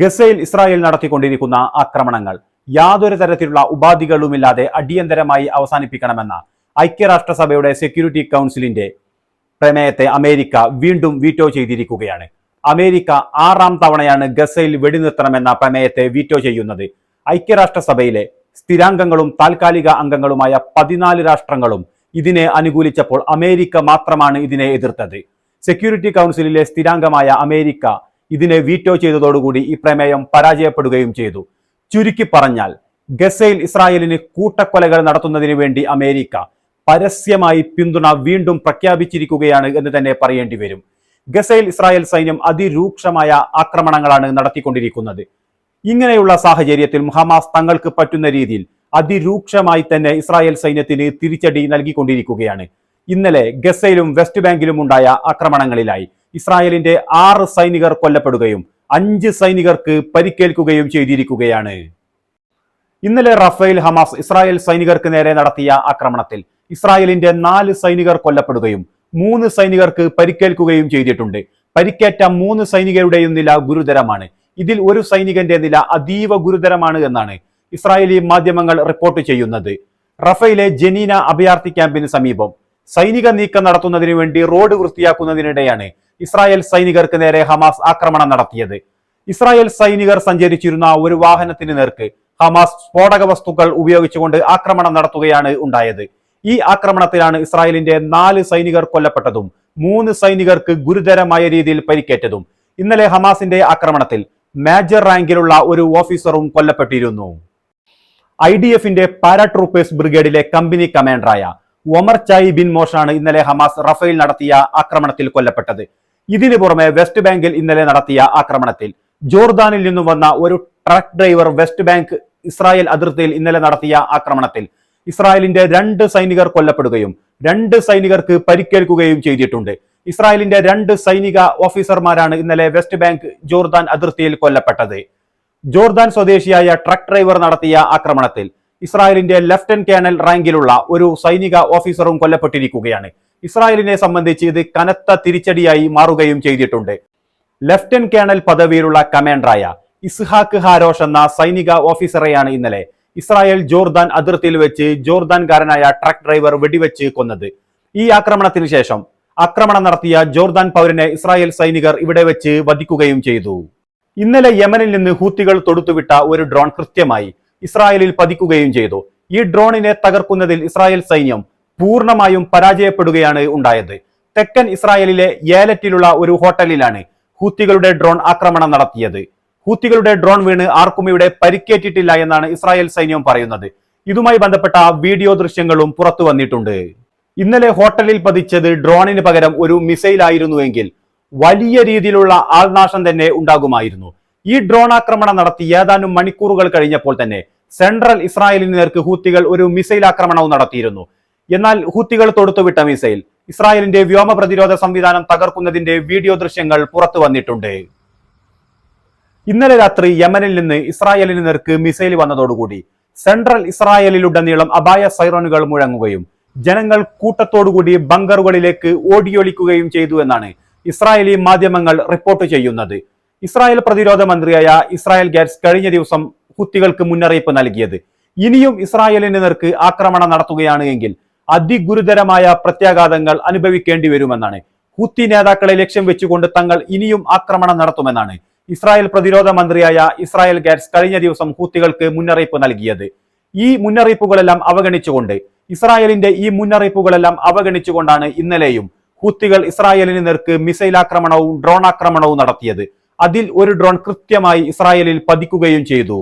ഗസയിൽ ഇസ്രായേൽ നടത്തിക്കൊണ്ടിരിക്കുന്ന ആക്രമണങ്ങൾ യാതൊരു തരത്തിലുള്ള ഉപാധികളുമില്ലാതെ അടിയന്തരമായി അവസാനിപ്പിക്കണമെന്ന ഐക്യരാഷ്ട്രസഭയുടെ സെക്യൂരിറ്റി കൗൺസിലിന്റെ പ്രമേയത്തെ അമേരിക്ക വീണ്ടും വീറ്റോ ചെയ്തിരിക്കുകയാണ്. അമേരിക്ക ആറാം തവണയാണ് ഗസയിൽ വെടിനിർത്തണമെന്ന പ്രമേയത്തെ വീറ്റോ ചെയ്യുന്നത്. ഐക്യരാഷ്ട്രസഭയിലെ സ്ഥിരാംഗങ്ങളും താൽക്കാലിക അംഗങ്ങളുമായ പതിനാല് രാഷ്ട്രങ്ങളും ഇതിനെ അനുകൂലിച്ചപ്പോൾ അമേരിക്ക മാത്രമാണ് ഇതിനെ എതിർത്തത്. സെക്യൂരിറ്റി കൗൺസിലിലെ സ്ഥിരാംഗമായ അമേരിക്ക ഇതിനെ വീറ്റോ ചെയ്തതോടുകൂടി ഈ പ്രമേയം പരാജയപ്പെടുകയും ചെയ്തു. ചുരുക്കി പറഞ്ഞാൽ ഗസയിൽ ഇസ്രായേലിന് കൂട്ടക്കൊലകൾ നടത്തുന്നതിന് വേണ്ടി അമേരിക്ക പരസ്യമായി പിന്തുണ വീണ്ടും പ്രഖ്യാപിച്ചിരിക്കുകയാണ് എന്ന് തന്നെ പറയേണ്ടി വരും. ഗസയിൽ ഇസ്രായേൽ സൈന്യം അതിരൂക്ഷമായ ആക്രമണങ്ങളാണ് നടത്തിക്കൊണ്ടിരിക്കുന്നത്. ഇങ്ങനെയുള്ള സാഹചര്യത്തിൽ ഹമാസ് തങ്ങൾക്ക് പറ്റുന്ന രീതിയിൽ അതിരൂക്ഷമായി തന്നെ ഇസ്രായേൽ സൈന്യത്തിന് തിരിച്ചടി നൽകിക്കൊണ്ടിരിക്കുകയാണ്. ഇന്നലെ ഗസയിലും വെസ്റ്റ് ബാങ്കിലും ഉണ്ടായ ആക്രമണങ്ങളിലായി. ഇസ്രായേലിന്റെ ആറ് സൈനികർ കൊല്ലപ്പെടുകയും അഞ്ച് സൈനികർക്ക് പരിക്കേൽക്കുകയും ചെയ്തിരിക്കുകയാണ്. ഇന്നലെ റഫേൽ ഹമാസ് ഇസ്രായേൽ സൈനികർക്ക് നേരെ നടത്തിയ ആക്രമണത്തിൽ ഇസ്രായേലിന്റെ നാല് സൈനികർ കൊല്ലപ്പെടുകയും മൂന്ന് സൈനികർക്ക് പരിക്കേൽക്കുകയും ചെയ്തിട്ടുണ്ട്. പരിക്കേറ്റ മൂന്ന് സൈനികരുടെയും നില ഗുരുതരമാണ്. ഇതിൽ ഒരു സൈനികന്റെ നില അതീവ ഗുരുതരമാണ് എന്നാണ് ഇസ്രായേലി മാധ്യമങ്ങൾ റിപ്പോർട്ട് ചെയ്യുന്നത്. റഫയിലെ ജനീന അഭയാർത്ഥി ക്യാമ്പിന് സമീപം സൈനിക നീക്കം നടത്തുന്നതിന് വേണ്ടി റോഡ് വൃത്തിയാക്കുന്നതിനിടെയാണ് ഇസ്രായേൽ സൈനികർക്ക് നേരെ ഹമാസ് ആക്രമണം നടത്തിയത്. ഇസ്രായേൽ സൈനികർ സഞ്ചരിച്ചിരുന്ന ഒരു വാഹനത്തിന് നേർക്ക് ഹമാസ് സ്ഫോടക വസ്തുക്കൾ ഉപയോഗിച്ചുകൊണ്ട് ആക്രമണം നടത്തുകയാണ് ഉണ്ടായത്. ഈ ആക്രമണത്തിലാണ് ഇസ്രായേലിന്റെ നാല് സൈനികർ കൊല്ലപ്പെട്ടതും മൂന്ന് സൈനികർക്ക് ഗുരുതരമായ രീതിയിൽ പരിക്കേറ്റതും. ഇന്നലെ ഹമാസിന്റെ ആക്രമണത്തിൽ മേജർ റാങ്കിലുള്ള ഒരു ഓഫീസറും കൊല്ലപ്പെട്ടിരുന്നു. ഐ ഡി എഫിന്റെ പാരാട്രൂപ്പേഴ്സ് ബ്രിഗേഡിലെ കമ്പനി കമാൻഡറായ ഒമർ ചായി ബിൻ മോഷാണ് ഇന്നലെ ഹമാസ് റഫേൽ നടത്തിയ ആക്രമണത്തിൽ കൊല്ലപ്പെട്ടത്. ഇതിനു പുറമെ വെസ്റ്റ് ബാങ്കിൽ ഇന്നലെ നടത്തിയ ആക്രമണത്തിൽ ജോർദാനിൽ നിന്നും വന്ന ഒരു truck driver West Bank Israel അതിർത്തിയിൽ ഇന്നലെ നടത്തിയ ആക്രമണത്തിൽ ഇസ്രായേലിന്റെ രണ്ട് സൈനികർ കൊല്ലപ്പെടുകയും രണ്ട് സൈനികർക്ക് പരിക്കേൽക്കുകയും ചെയ്തിട്ടുണ്ട്. ഇസ്രായേലിന്റെ രണ്ട് സൈനിക ഓഫീസർമാരാണ് ഇന്നലെ വെസ്റ്റ് ബാങ്ക് ജോർദാൻ അതിർത്തിയിൽ കൊല്ലപ്പെട്ടത്. ജോർദാൻ സ്വദേശിയായ ട്രക്ക് ഡ്രൈവർ നടത്തിയ ആക്രമണത്തിൽ ഇസ്രായേലിന്റെ ലഫ്റ്റനന്റ് കേണൽ റാങ്കിലുള്ള ഒരു സൈനിക ഓഫീസറും കൊല്ലപ്പെട്ടിരിക്കുകയാണ്. ഇസ്രായേലിനെ സംബന്ധിച്ച് ഇത് കനത്ത തിരിച്ചടിയായി മാറുകയും ചെയ്തിട്ടുണ്ട്. ലഫ്റ്റനന്റ് കേണൽ പദവിയിലുള്ള കമാൻഡറായ ഇസ്ഹാഖ് ഹാരോഷ് എന്ന സൈനിക ഓഫീസറെയാണ് ഇന്നലെ ഇസ്രായേൽ ജോർദാൻ അതിർത്തിയിൽ വെച്ച് ജോർദാൻകാരനായ ട്രക്ക് ഡ്രൈവർ വെടിവെച്ച് കൊന്നത്. ഈ ആക്രമണത്തിന് ശേഷം ആക്രമണം നടത്തിയ ജോർദാൻ പൗരനെ ഇസ്രായേൽ സൈനികർ ഇവിടെ വെച്ച് വധിക്കുകയും ചെയ്തു. ഇന്നലെ യമനിൽ നിന്ന് ഹൂത്തികൾ തൊടുത്തുവിട്ട ഒരു ഡ്രോൺ കൃത്യമായി ഇസ്രായേലിൽ പതിക്കുകയും ചെയ്തു. ഈ ഡ്രോണിനെ തകർക്കുന്നതിൽ ഇസ്രായേൽ സൈന്യം പൂർണമായും പരാജയപ്പെടുകയാണ് ഉണ്ടായത്. തെക്കൻ ഇസ്രായേലിലെ ഏലറ്റിലുള്ള ഒരു ഹോട്ടലിലാണ് ഹൂത്തികളുടെ ഡ്രോൺ ആക്രമണം നടത്തിയത്. ഹൂത്തികളുടെ ഡ്രോൺ വീണ് ആർക്കും ഇവിടെ പരിക്കേറ്റിട്ടില്ല എന്നാണ് ഇസ്രായേൽ സൈന്യം പറയുന്നത്. ഇതുമായി ബന്ധപ്പെട്ട വീഡിയോ ദൃശ്യങ്ങളും പുറത്തു വന്നിട്ടുണ്ട്. ഇന്നലെ ഹോട്ടലിൽ പതിച്ചത് ഡ്രോണിന് പകരം ഒരു മിസൈൽ ആയിരുന്നുവെങ്കിൽ വലിയ രീതിയിലുള്ള ആൾനാശം തന്നെ ഉണ്ടാകുമായിരുന്നു. ഈ ഡ്രോൺ ആക്രമണം നടത്തി ഏതാനും മണിക്കൂറുകൾ കഴിഞ്ഞപ്പോൾ തന്നെ സെൻട്രൽ ഇസ്രായേലിന് നേർക്ക് ഹൂത്തികൾ ഒരു മിസൈൽ ആക്രമണവും നടത്തിയിരുന്നു. എന്നാൽ ഹൂത്തികൾ തൊടുത്തുവിട്ട മിസൈൽ. ഇസ്രായേലിന്റെ വ്യോമ പ്രതിരോധ സംവിധാനം തകർക്കുന്നതിന്റെ വീഡിയോ ദൃശ്യങ്ങൾ പുറത്തു വന്നിട്ടുണ്ട്. ഇന്നലെ രാത്രി യമനിൽ നിന്ന് ഇസ്രായേലിന് നേർക്ക് മിസൈൽ വന്നതോടുകൂടി സെൻട്രൽ ഇസ്രായേലിലുടനീളം അപായ സൈറോണുകൾ മുഴങ്ങുകയും ജനങ്ങൾ കൂട്ടത്തോടുകൂടി ബങ്കറുകളിലേക്ക് ഓടിയൊളിക്കുകയും ചെയ്തു എന്നാണ് ഇസ്രായേലി മാധ്യമങ്ങൾ റിപ്പോർട്ട് ചെയ്യുന്നത്. ഇസ്രായേൽ പ്രതിരോധ മന്ത്രിയായ ഇസ്രായേൽ ഗാറ്റ്സ് കഴിഞ്ഞ ദിവസം ഹുത്തികൾക്ക് മുന്നറിയിപ്പ് നൽകിയത്. ഇനിയും ഇസ്രായേലിന് നേർക്ക് ആക്രമണം നടത്തുകയാണ് എങ്കിൽ അതിഗുരുതരമായ പ്രത്യാഘാതങ്ങൾ അനുഭവിക്കേണ്ടി വരുമെന്നാണ്. ഹുത്തി നേതാക്കളെ ലക്ഷ്യം വെച്ചുകൊണ്ട് തങ്ങൾ ഇനിയും ആക്രമണം നടത്തുമെന്നാണ് ഇസ്രായേൽ പ്രതിരോധ മന്ത്രിയായ ഇസ്രായേൽ ഗാറ്റ്സ് കഴിഞ്ഞ ദിവസം ഹൂത്തികൾക്ക് മുന്നറിയിപ്പ് നൽകിയത്. ഈ മുന്നറിയിപ്പുകളെല്ലാം അവഗണിച്ചുകൊണ്ട് ഇസ്രായേലിന്റെ ഈ മുന്നറിയിപ്പുകളെല്ലാം അവഗണിച്ചുകൊണ്ടാണ് ഇന്നലെയും ഹൂത്തികൾ ഇസ്രായേലിന് നേർക്ക് മിസൈൽ ആക്രമണവും ഡ്രോൺ ആക്രമണവും നടത്തിയത്. അതിൽ ഒരു ഡ്രോൺ കൃത്യമായി ഇസ്രായേലിൽ പതിക്കുകയും ചെയ്തു.